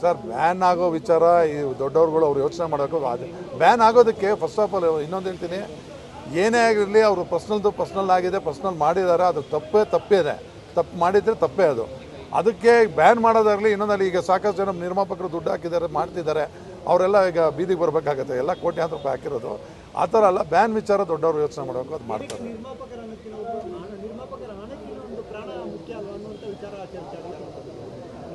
Sir ban ಆಗೋ ವಿಚಾರ ಈ ದೊಡ್ಡವ್ರುಗಳು ಅವ್ರು ಯೋಚನೆ ಮಾಡೋಕ್ಕೂ ಅದು ಬ್ಯಾನ್ ಆಗೋದಕ್ಕೆ ಫಸ್ಟ್ ಆಫ್ ಆಲ್ ಇನ್ನೊಂದು ಹೇಳ್ತೀನಿ. ಏನೇ ಆಗಿರಲಿ ಅವರು ಪರ್ಸ್ನಲ್ದು ಪರ್ಸ್ನಲ್ ಆಗಿದೆ ಪರ್ಸ್ನಲ್ ಮಾಡಿದ್ದಾರೆ. ಅದು ತಪ್ಪೇ ತಪ್ಪಿದೆ ಇದೆ ತಪ್ಪು ಮಾಡಿದರೆ ತಪ್ಪೇ ಅದು. ಅದಕ್ಕೆ ಬ್ಯಾನ್ ಮಾಡೋದಾಗಲಿ ಇನ್ನೊಂದಲ್ಲಿ ಈಗ ಸಾಕಷ್ಟು ಜನ ನಿರ್ಮಾಪಕರು ದುಡ್ಡು ಹಾಕಿದ್ದಾರೆ ಮಾಡ್ತಿದ್ದಾರೆ. ಅವರೆಲ್ಲ ಈಗ ಬೀದಿಗೆ ಬರಬೇಕಾಗುತ್ತೆ. ಎಲ್ಲ ಕೋಟ್ಯಾಂತರ ರೂಪಾಯಿ ಹಾಕಿರೋದು. ಆ ಥರ ಅಲ್ಲ ಬ್ಯಾನ್ ವಿಚಾರ ದೊಡ್ಡವರು ಯೋಚನೆ ಮಾಡಬೇಕು ಅದು ಮಾಡ್ತಾರೆ ನಿರ್ಮಾಪಕರ ಅನ್ನಕ್ಕಿಂತ ಒಬ್ಬ ಪ್ರಾಣ ನಿರ್ಮಾಪಕರ ಹಣಕ್ಕಿಂತ ಒಂದು ಪ್ರಾಣ ಮುಖ್ಯ ಅಲ್ವಾ ಅನ್ನುವಂಥ ವಿಚಾರ ಚರ್ಚೆ ಆಗುತ್ತೆ.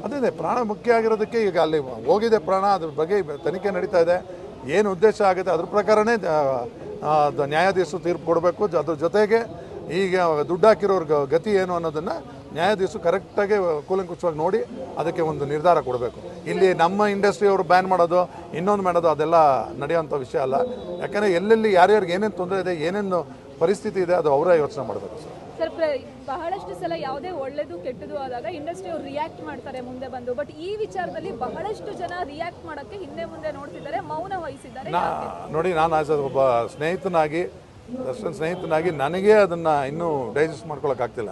ಅದೇ ಪ್ರಾಣ ಮುಖ್ಯ ಆಗಿರೋದಕ್ಕೆ ಈಗ ಅಲ್ಲಿ ಹೋಗಿದೆ ಪ್ರಾಣ, ಅದ್ರ ಬಗ್ಗೆ ತನಿಖೆ ನಡೀತಾ ಇದೆ. ಏನು ಉದ್ದೇಶ ಆಗುತ್ತೆ ಅದ್ರ ಪ್ರಕಾರನೇ ನ್ಯಾಯಾಧೀಶರು ತೀರ್ಪು ಕೊಡಬೇಕು. ಅದ್ರ ಜೊತೆಗೆ ಈಗ ದುಡ್ಡು ಹಾಕಿರೋರ್ ಗ- ಗತಿ ಏನು ಅನ್ನೋದನ್ನು ನ್ಯಾಯಾಧೀಶರು ಕರೆಕ್ಟಾಗಿ ಕೂಲಂಕುಷವಾಗಿ ನೋಡಿ ಅದಕ್ಕೆ ಒಂದು ನಿರ್ಧಾರ ಕೊಡಬೇಕು. ಇಲ್ಲಿ ನಮ್ಮ ಇಂಡಸ್ಟ್ರಿಯವರು ಬ್ಯಾನ್ ಮಾಡೋದು, ಇನ್ನೊಂದು ಮಾಡೋದು ಅದೆಲ್ಲ ನಡೆಯುವಂಥ ವಿಷಯ ಅಲ್ಲ. ಯಾಕಂದರೆ ಎಲ್ಲೆಲ್ಲಿ ಯಾರ್ಯಾರಿಗೆ ಏನೇನು ತೊಂದರೆ ಇದೆ, ಏನೇನು ಪರಿಸ್ಥಿತಿ ಇದೆ ಅದು ಅವರೇ ಯೋಚನೆ ಮಾಡಬೇಕು ಸರ್. ಸರ್ ಬಹಳಷ್ಟು ಸಲ ಯಾವುದೇ ಒಳ್ಳೇದು ಕೆಟ್ಟದು ಆದಾಗ ಇಂಡಸ್ಟ್ರಿ ಅವ್ರು ರಿಯಾಕ್ಟ್ ಮಾಡ್ತಾರೆ ಮುಂದೆ ಬಂದು. ಬಟ್ ಈ ವಿಚಾರದಲ್ಲಿ ಬಹಳಷ್ಟು ಜನ ರಿಯಾಕ್ಟ್ ಮಾಡೋಕ್ಕೆ ಹಿಂದೆ ಮುಂದೆ ನೋಡ್ತಿದ್ದಾರೆ ಮೌನ ವಹಿಸಿದ್ದಾರೆ ನಾ ನೋಡಿ ನಾನು ಆಸ್ ಒಬ್ಬ ಸ್ನೇಹಿತನಾಗಿ ದರ್ಶನ್ ಸ್ನೇಹಿತನಾಗಿ ನನಗೆ ಅದನ್ನು ಇನ್ನೂ ಡೈಜೆಸ್ಟ್ ಮಾಡ್ಕೊಳಕ್ಕಾಗ್ತಿಲ್ಲ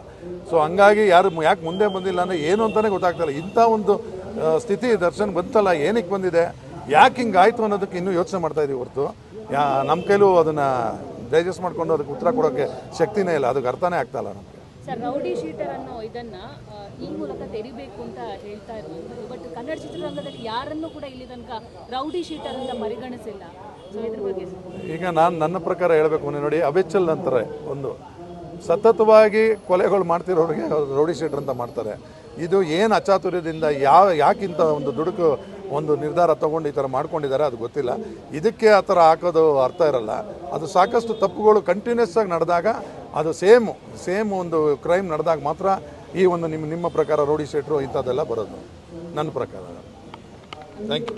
ಸೊ ಹಂಗಾಗಿ ಯಾರು ಯಾಕೆ ಮುಂದೆ ಬಂದಿಲ್ಲ ಅಂದರೆ ಏನು ಅಂತಲೇ ಗೊತ್ತಾಗ್ತಿಲ್ಲ. ಇಂಥ ಒಂದು ಸ್ಥಿತಿ ದರ್ಶನ್ ಬಂತಲ್ಲ ಏನಕ್ಕೆ ಬಂದಿದೆ ಯಾಕೆ ಹಿಂಗಾಯಿತು ಅನ್ನೋದಕ್ಕೆ ಇನ್ನೂ ಯೋಚನೆ ಮಾಡ್ತಾ ಇದೀವಿ ಹೊರತು. ಯಾ ನಮ್ಮ ಕೈಲೂ ಅದನ್ನು ಡೈಜೆಸ್ಟ್ ಮಾಡ್ಕೊಂಡು ಅದಕ್ಕೆ ಉತ್ತರ ಕೊಡೋಕ್ಕೆ ಶಕ್ತಿನೇ ಇಲ್ಲ. ಅದಕ್ಕೆ ಅರ್ಥನೇ ಆಗ್ತಾ ನಮಗೆ. ಸರ್ ರೌಡಿ ಶೀಟರ್ ಅನ್ನೋ ಇದನ್ನ ಈ ಮೂಲಕ ತೆರಿಬೇಕು ಅಂತ ಹೇಳ್ತಾ ಇರುವಂಥದ್ದು ಬಟ್ ಕನ್ನಡ ಚಿತ್ರರಂಗದಲ್ಲಿ ಯಾರನ್ನೂ ಕೂಡ ಇಲ್ಲಿ ತನಕ ರೌಡಿ ಶೀಟರ್ ಅಂತ ಪರಿಗಣಿಸಿಲ್ಲ. ಸೊ ಇದ್ರ ಬಗ್ಗೆ ಈಗ ನಾನು ನನ್ನ ಪ್ರಕಾರ ಹೇಳಬೇಕು ಅಂದರೆ ನೋಡಿ ಅಬೆಚ್ಚಲ್ ಅಂತಾರೆ ಒಂದು ಸತತವಾಗಿ ಕೊಲೆಗಳು ಮಾಡ್ತಿರೋರಿಗೆ ರೌಡಿ ಶೀಟರ್ ಅಂತ ಮಾಡ್ತಾರೆ. ಇದು ಏನು ಅಚಾತುರ್ಯದಿಂದ ಯಾವ ಯಾಕಿಂತ ಒಂದು ದುಡುಕು ಒಂದು ನಿರ್ಧಾರ ತಗೊಂಡು ಈ ಥರ ಮಾಡ್ಕೊಂಡಿದ್ದಾರೆ, ಅದು ಗೊತ್ತಿಲ್ಲ. ಇದಕ್ಕೆ ಆ ಥರ ಹಾಕೋದು ಅರ್ಥ ಇರಲ್ಲ. ಅದು ಸಾಕಷ್ಟು ತಪ್ಪುಗಳು ಕಂಟಿನ್ಯೂಸ್ ಆಗಿ ನಡೆದಾಗ ಅದು ಸೇಮ್ ಸೇಮ್ ಒಂದು ಕ್ರೈಮ್ ನಡೆದಾಗ ಮಾತ್ರ ಈ ಒಂದು ನಿಮ್ಮ ನಿಮ್ಮ ಪ್ರಕಾರ ರೋಡಿ ಸೆಟ್ರು ಇಂಥದ್ದೆಲ್ಲ ಬರೋದು. ನನ್ನ ಪ್ರಕಾರ. Thank you